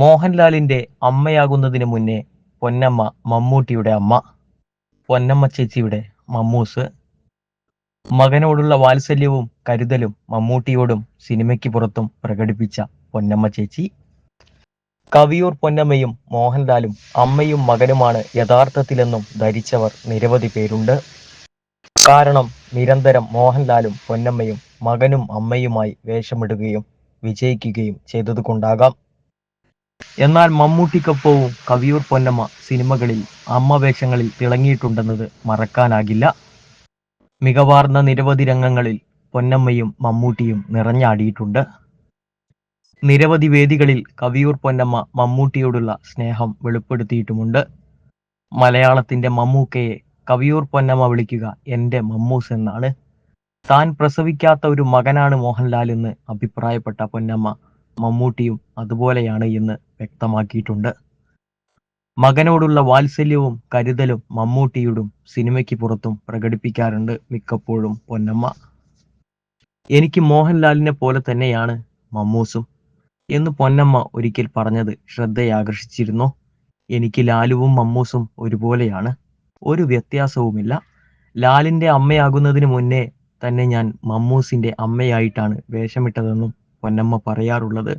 മോഹൻലാലിന്റെ അമ്മയാകുന്നതിന് മുന്നേ പൊന്നമ്മ മമ്മൂട്ടിയുടെ അമ്മ പൊന്നമ്മ ചേച്ചിയുടെ മമ്മൂസ്. മകനോടുള്ള വാത്സല്യവും കരുതലും മമ്മൂട്ടിയോടും സിനിമയ്ക്ക് പുറത്തും പ്രകടിപ്പിച്ച പൊന്നമ്മ ചേച്ചി. കവിയൂർ പൊന്നമ്മയും മോഹൻലാലും അമ്മയും മകനുമാണ് യഥാർത്ഥത്തിലെന്നും ധരിച്ചവർ നിരവധി പേരുണ്ട്. കാരണം നിരന്തരം മോഹൻലാലും പൊന്നമ്മയും മകനും അമ്മയുമായി വേഷമിടുകയും വിജയിക്കുകയും ചെയ്തതുകൊണ്ടാകാം. എന്നാൽ മമ്മൂട്ടിക്കൊപ്പവും കവിയൂർ പൊന്നമ്മ സിനിമകളിൽ അമ്മ വേഷങ്ങളിൽ തിളങ്ങിയിട്ടുണ്ടെന്നത് മറക്കാനാകില്ല. മികവാർന്ന നിരവധി രംഗങ്ങളിൽ പൊന്നമ്മയും മമ്മൂട്ടിയും നിറഞ്ഞാടിയിട്ടുണ്ട്. നിരവധി വേദികളിൽ കവിയൂർ പൊന്നമ്മ മമ്മൂട്ടിയോടുള്ള സ്നേഹം വെളിപ്പെടുത്തിയിട്ടുമുണ്ട്. മലയാളത്തിന്റെ മമ്മൂക്കയെ കവിയൂർ പൊന്നമ്മ വിളിക്കുക "എന്റെ മമ്മൂസ് എന്നാണ്. താൻ പ്രസവിക്കാത്ത ഒരു മകനാണ് മോഹൻലാൽ എന്ന് അഭിപ്രായപ്പെട്ട പൊന്നമ്മ മമ്മൂട്ടിയും അതുപോലെയാണ് എന്ന് വ്യക്തമാക്കിയിട്ടുണ്ട്. മകനോടുള്ള വാത്സല്യവും കരുതലും മമ്മൂട്ടിയുടും സിനിമയ്ക്ക് പുറത്തും പ്രകടിപ്പിക്കാറുണ്ട് മിക്കപ്പോഴും പൊന്നമ്മ. എനിക്ക് മോഹൻലാലിനെ പോലെ തന്നെയാണ് മമ്മൂസും എന്ന് പൊന്നമ്മ ഒരിക്കൽ പറഞ്ഞത് ശ്രദ്ധയാകർഷിച്ചിരുന്നു. എനിക്ക് ലാലുവും മമ്മൂസും ഒരുപോലെയാണ്. ഒരു വ്യത്യാസവുമില്ല. ലാലിന്റെ അമ്മയാകുന്നതിന് മുന്നേ തന്നെ ഞാൻ മമ്മൂസിന്റെ അമ്മയായിട്ടാണ് വേഷമിട്ടതെന്നും പൊന്നമ്മ പറയാറുള്ളത്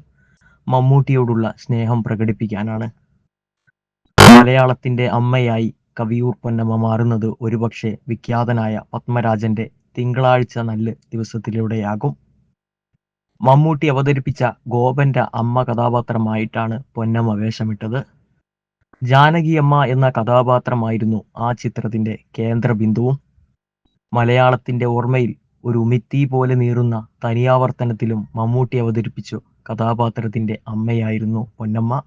മമ്മൂട്ടിയോടുള്ള സ്നേഹം പ്രകടിപ്പിക്കാനാണ്. മലയാളത്തിന്റെ അമ്മയായി കവിയൂർ പൊന്നമ്മ മാറുന്നത് ഒരുപക്ഷെ വിഖ്യാതനായ പത്മരാജന്റെ തിങ്കളാഴ്ച നല്ല ദിവസത്തിലൂടെയാകും. മമ്മൂട്ടി അവതരിപ്പിച്ച ഗോപന്റെ അമ്മ കഥാപാത്രമായിട്ടാണ് പൊന്നമ്മ വേഷമിട്ടത്. ജാനകിയമ്മ എന്ന കഥാപാത്രമായിരുന്നു ആ ചിത്രത്തിന്റെ കേന്ദ്ര ബിന്ദുവും മലയാളത്തിന്റെ ഓർമ്മയിൽ ഒരു മിത്തി പോലെ നീറുന്ന തനിയാവർത്തനത്തിലും മമ്മൂട്ടി അവതരിപ്പിച്ചു കഥാപാത്രത്തിന്റെ അമ്മയായിരുന്നു പൊന്നമ്മ.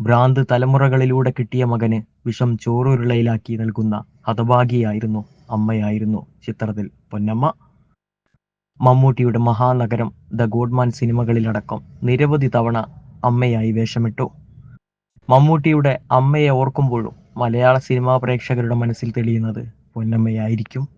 ഭ്രാന്ത് തലമുറകളിലൂടെ കിട്ടിയ മകന് വിഷം ചോറുരുളയിലാക്കി നൽകുന്ന ഹതഭാഗിയായിരുന്നു അമ്മയായിരുന്നു ചിത്രത്തിൽ പൊന്നമ്മ. മമ്മൂട്ടിയുടെ മഹാനഗരം ദ ഗോഡ്മാൻ സിനിമകളിലടക്കം നിരവധി തവണ അമ്മയായി വേഷമിട്ടു. മമ്മൂട്ടിയുടെ അമ്മയെ ഓർക്കുമ്പോഴും മലയാള സിനിമാ പ്രേക്ഷകരുടെ മനസ്സിൽ തെളിയുന്നത് പൊന്നമ്മയായിരിക്കും.